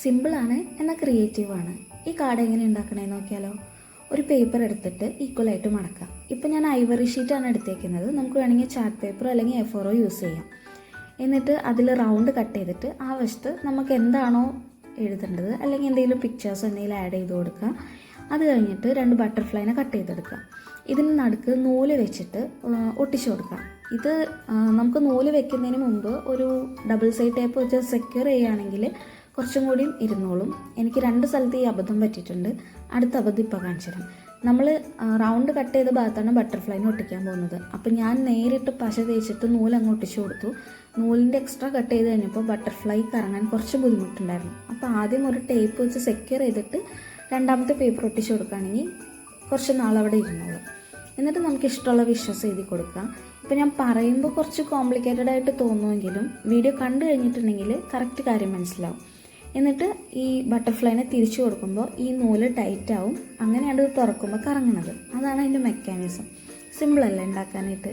സിമ്പിളാണ് എന്നാൽ ക്രിയേറ്റീവാണ്. ഈ കാർഡ് എങ്ങനെ ഉണ്ടാക്കണേ നോക്കിയാലോ. ഒരു പേപ്പർ എടുത്തിട്ട് ഈക്വലായിട്ട് മടക്കാം. ഇപ്പം ഞാൻ ഐവറി ഷീറ്റാണ് എടുത്തേക്കുന്നത്. നമുക്ക് വേണമെങ്കിൽ ചാർട്ട് പേപ്പറോ അല്ലെങ്കിൽ എ ഫോറോ യൂസ് ചെയ്യാം. എന്നിട്ട് അതിൽ റൗണ്ട് കട്ട് ചെയ്തിട്ട് ആ വശത്ത് നമുക്ക് എന്താണോ എഴുതേണ്ടത് അല്ലെങ്കിൽ എന്തെങ്കിലും പിക്ചേഴ്സ് എന്തെങ്കിലും ആഡ് ചെയ്ത് കൊടുക്കുക. അത് കഴിഞ്ഞിട്ട് രണ്ട് ബട്ടർഫ്ലൈനെ കട്ട് ചെയ്തെടുക്കുക. ഇതിന് നടുക്ക് നൂൽ വെച്ചിട്ട് ഒട്ടിച്ചു കൊടുക്കാം ഇത് നമുക്ക് നൂൽ വെക്കുന്നതിന് മുമ്പ് ഒരു ഡബിൾ സൈഡ് ടേപ്പ് വെച്ച് സെക്യൂർ ചെയ്യുകയാണെങ്കിൽ കുറച്ചും കൂടിയും ഇരുന്നോളും. എനിക്ക് രണ്ട് സ്ഥലത്ത് ഈ അബദ്ധം പറ്റിയിട്ടുണ്ട്. അടുത്ത അബദ്ധം ഇപ്പോൾ കാണിച്ചു തരാം. നമ്മൾ റൗണ്ട് കട്ട് ചെയ്ത ഭാഗത്താണ് ബട്ടർഫ്ലൈനെ ഒട്ടിക്കാൻ പോകുന്നത്. അപ്പം ഞാൻ നേരിട്ട് പശ തേച്ചിട്ട് നൂലങ്ങ് ഒട്ടിച്ചു കൊടുത്തു. നൂലിന്റെ എക്സ്ട്രാ കട്ട് ചെയ്ത് കഴിഞ്ഞപ്പോൾ ബട്ടർഫ്ലൈ കറങ്ങാൻ കുറച്ച് ബുദ്ധിമുട്ടുണ്ടായിരുന്നു. അപ്പോൾ ആദ്യം ഒരു ടേപ്പ് വെച്ച് സെക്യൂർ ചെയ്തിട്ട് രണ്ടാമത്തെ പേപ്പർ ഒട്ടിച്ചു കൊടുക്കുകയാണെങ്കിൽ കുറച്ച് നാൾ അവിടെ ഇരുന്നോളും. എന്നിട്ട് നമുക്ക് ഇഷ്ടമുള്ള വിഷസ് എഴുതി കൊടുക്കാം. ഇപ്പം ഞാൻ പറയുമ്പോൾ കുറച്ച് കോംപ്ലിക്കേറ്റഡ് ആയിട്ട് തോന്നുമെങ്കിലും വീഡിയോ കണ്ടു കഴിഞ്ഞിട്ടുണ്ടെങ്കിൽ കറക്റ്റ് കാര്യം മനസ്സിലാവും. എന്നിട്ട് ഈ ബട്ടർഫ്ലൈനെ തിരിച്ചു കൊടുക്കുമ്പോൾ ഈ നൂൽ ടൈറ്റ് ആവും. അങ്ങനെയാണ് തുറക്കുമ്പോൾ കറങ്ങണത്. അതാണ് അതിന്റെ മെക്കാനിസം സിമ്പിളല്ലേ ഉണ്ടാക്കാനായിട്ട്.